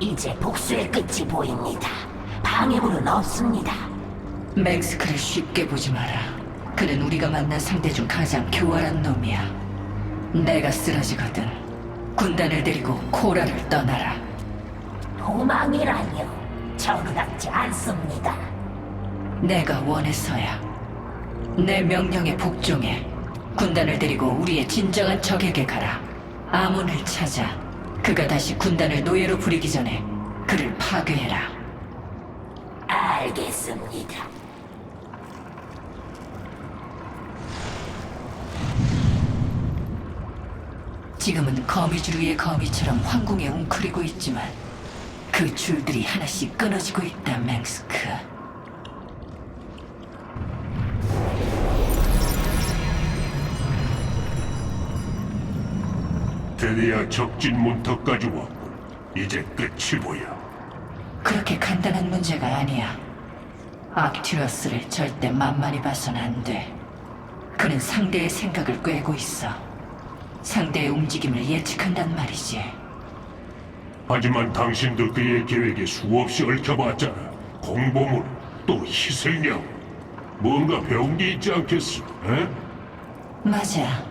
이제 복수의 끝이 보입니다. 방해물은 없습니다. 맥스크를 쉽게 보지 마라. 그는 우리가 만난 상대 중 가장 교활한 놈이야. 내가 쓰러지거든. 군단을 데리고 코라를 떠나라. 도망이라뇨. 저그답지 않습니다. 내가 원해서야. 내 명령에 복종해. 군단을 데리고 우리의 진정한 적에게 가라. 아몬을 찾아. 그가 다시 군단을 노예로 부리기 전에 그를 파괴해라. 알겠습니다. 지금은 거미줄 위의 거미처럼 황궁에 웅크리고 있지만 그 줄들이 하나씩 끊어지고 있다, 맹스크. 드디어 적진 문턱까지 왔고 이제 끝이 보여. 그렇게 간단한 문제가 아니야. 악튜러스를 절대 만만히 봐선 안 돼. 그는 상대의 생각을 꿰고 있어. 상대의 움직임을 예측한단 말이지. 하지만 당신도 그의 계획에 수없이 얽혀봤잖아. 공보물 또 희생양. 뭔가 배운 게 있지 않겠어? 에? 맞아.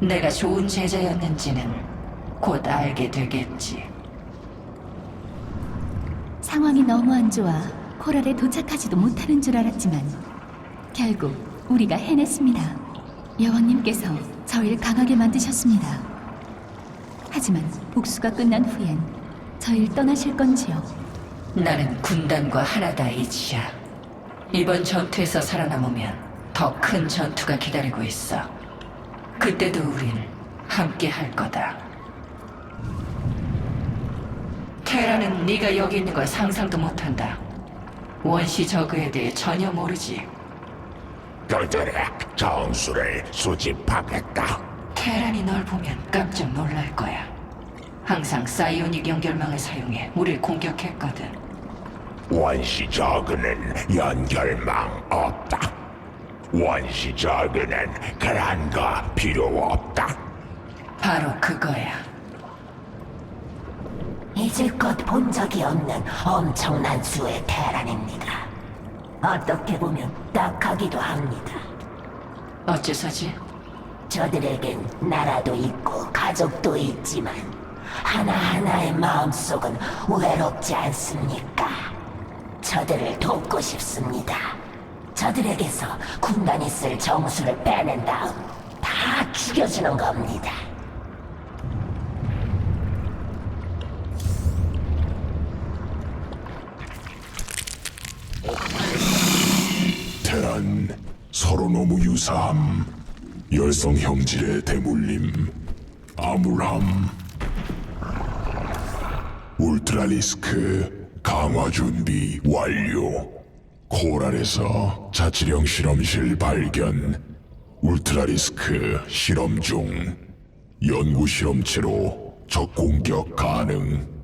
내가 좋은 제자였는지는 곧 알게 되겠지. 상황이 너무 안 좋아 코랄에 도착하지도 못하는 줄 알았지만 결국 우리가 해냈습니다. 여왕님께서 저희를 강하게 만드셨습니다. 하지만 복수가 끝난 후엔 저희를 떠나실 건지요? 나는 군단과 하나다 이지야. 이번 전투에서 살아남으면 더 큰 전투가 기다리고 있어. 그때도 우린 함께 할 거다. 테라는 네가 여기 있는 걸 상상도 못한다. 원시 저그에 대해 전혀 모르지. 그들의 정수를 수집하겠다. 테란이 널 보면 깜짝 놀랄 거야. 항상 사이오닉 연결망을 사용해 우릴 공격했거든. 원시 저그는 연결망 없다. 원시 저그는 그런 거 필요 없다. 바로 그거야. 이제껏 본 적이 없는 엄청난 수의 테란입니다. 어떻게 보면 딱하기도 합니다. 어째서지? 저들에겐 나라도 있고 가족도 있지만 하나하나의 마음속은 외롭지 않습니까? 저들을 돕고 싶습니다. 저들에게서 군단이 쓸 정수를 빼낸 다음 다 죽여주는 겁니다. 테란 서로 너무 유사함. 열성 형질의 대물림. 암울함. 울트라리스크 강화 준비 완료. 코랄에서 자치령 실험실 발견. 울트라리스크 실험 중. 연구 실험체로 적 공격 가능.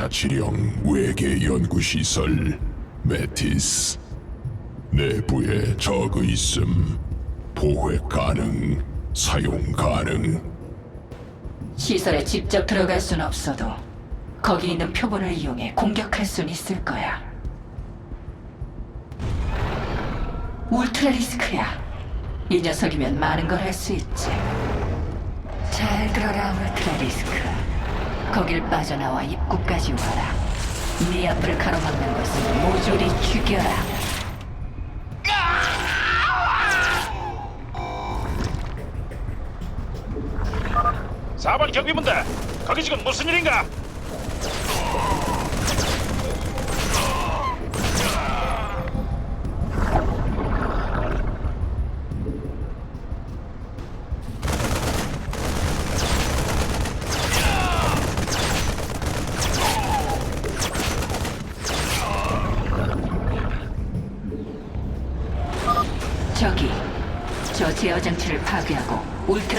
자치령 외계 연구시설 메티스 내부에 적의 있음 보회 가능 사용 가능 시설에 직접 들어갈 순 없어도 거기 있는 표본을 이용해 공격할 순 있을 거야. 울트라 리스크야. 이 녀석이면 많은 걸 할 수 있지. 잘 들어라, 울트라 리스크. 거길 빠져나와 입구까지 와라. 네 앞을 가로막는 것을 모조리 죽여라. 4번 경비분들 거기 지금 무슨 일인가?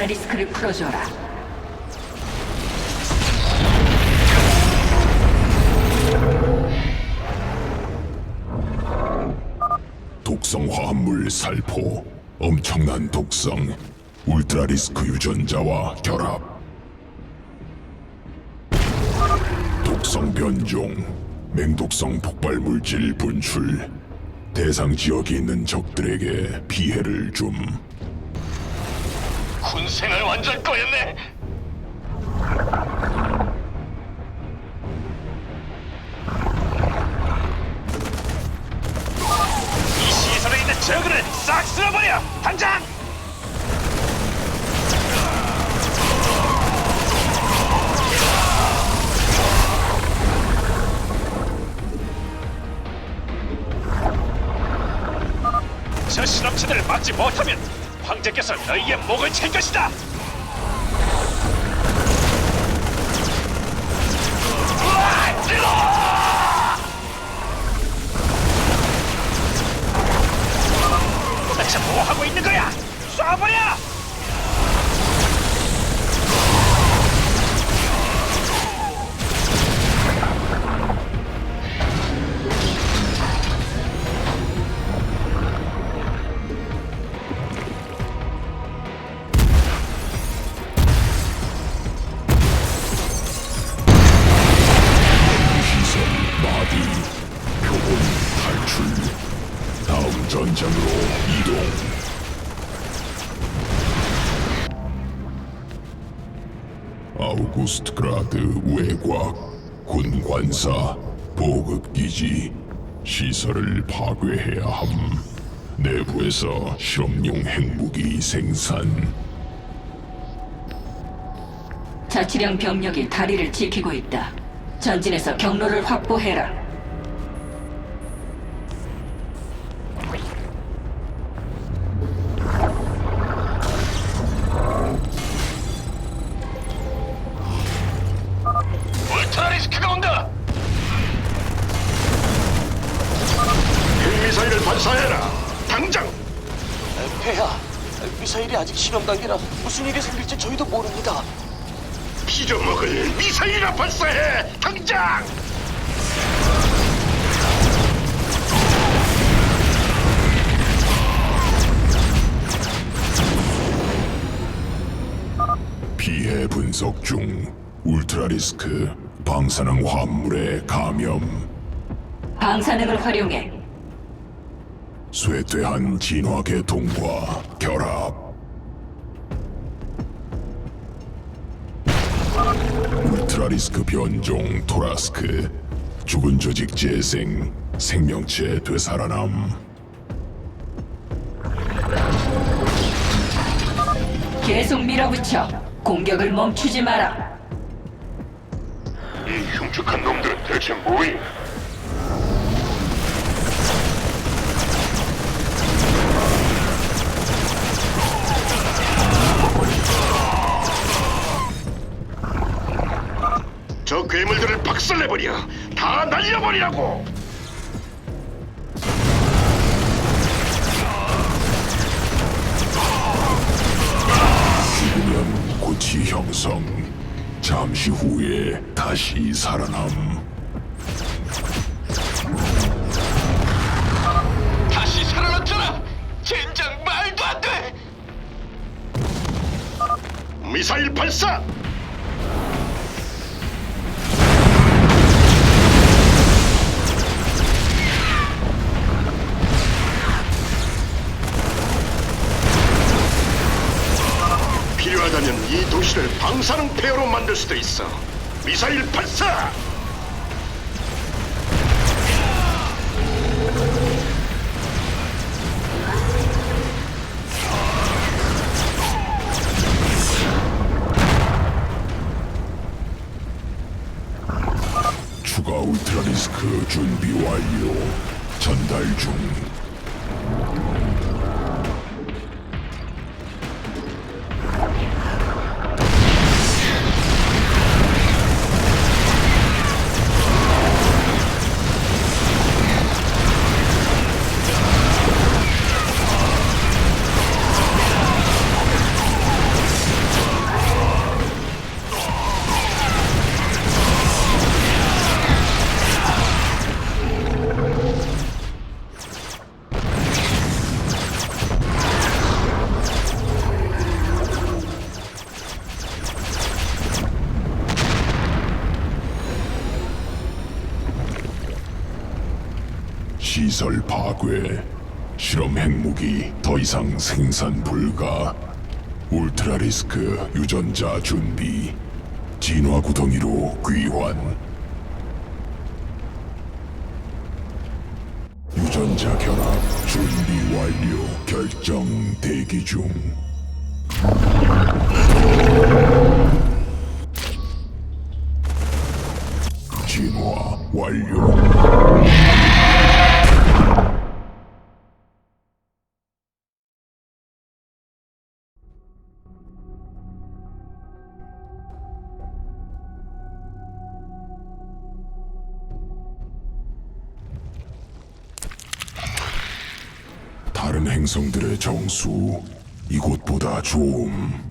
울트라 리스크를 풀어줘라. 독성 화합물 살포. 엄청난 독성. 울트라 리스크 유전자와 결합. 독성 변종. 맹독성 폭발 물질 분출. 대상 지역에 있는 적들에게 피해를 줌 군생활 완전 꺼였네. 이 시설에 있는 저그를 싹 쓸어버려! 당장! 저 실험체들을 막지 못하면 황제께서 너희의 목을 칠 것이다! 다음 전장으로 이동 아우구스트 그라드 외곽 군 관사 보급 기지 시설을 파괴해야 함 내부에서 실험용 핵무기 생산 자치령 병력이 다리를 지키고 있다. 전진해서 경로를 확보해라. 아직 실험 단계라 무슨 일이 생길지 저희도 모릅니다. 피조먹을 미사일이나 발사해. 당장. 피해 분석 중 울트라 리스크 방사능 화합물의 감염 방사능을 활용해 쇠퇴한 진화 계 통과 결합 울트라 리스크 변종 토라스크 죽은 조직 재생 생명체 되살아남 계속 밀어붙여 공격을 멈추지 마라. 이 흉측한 놈들은 대체 뭐야? 저 괴물들을 박살내버려. 다 날려버리라고. 죽으면 고치 형성 잠시 후에 다시 살아남 다시 살아났잖아! 젠장 말도 안 돼! 미사일 발사. 방사능 폐허로 만들 수도 있어. 미사일 발사. 추가 울트라 리스크 준비 완료 전달 중 시설 파괴. 실험 핵무기 더 이상 생산 불가. 울트라 리스크 유전자 준비. 진화 구덩이로 귀환. 유전자 결합 준비 완료. 결정 대기 중. 진화 완료. 행성들의 정수 이곳보다 좀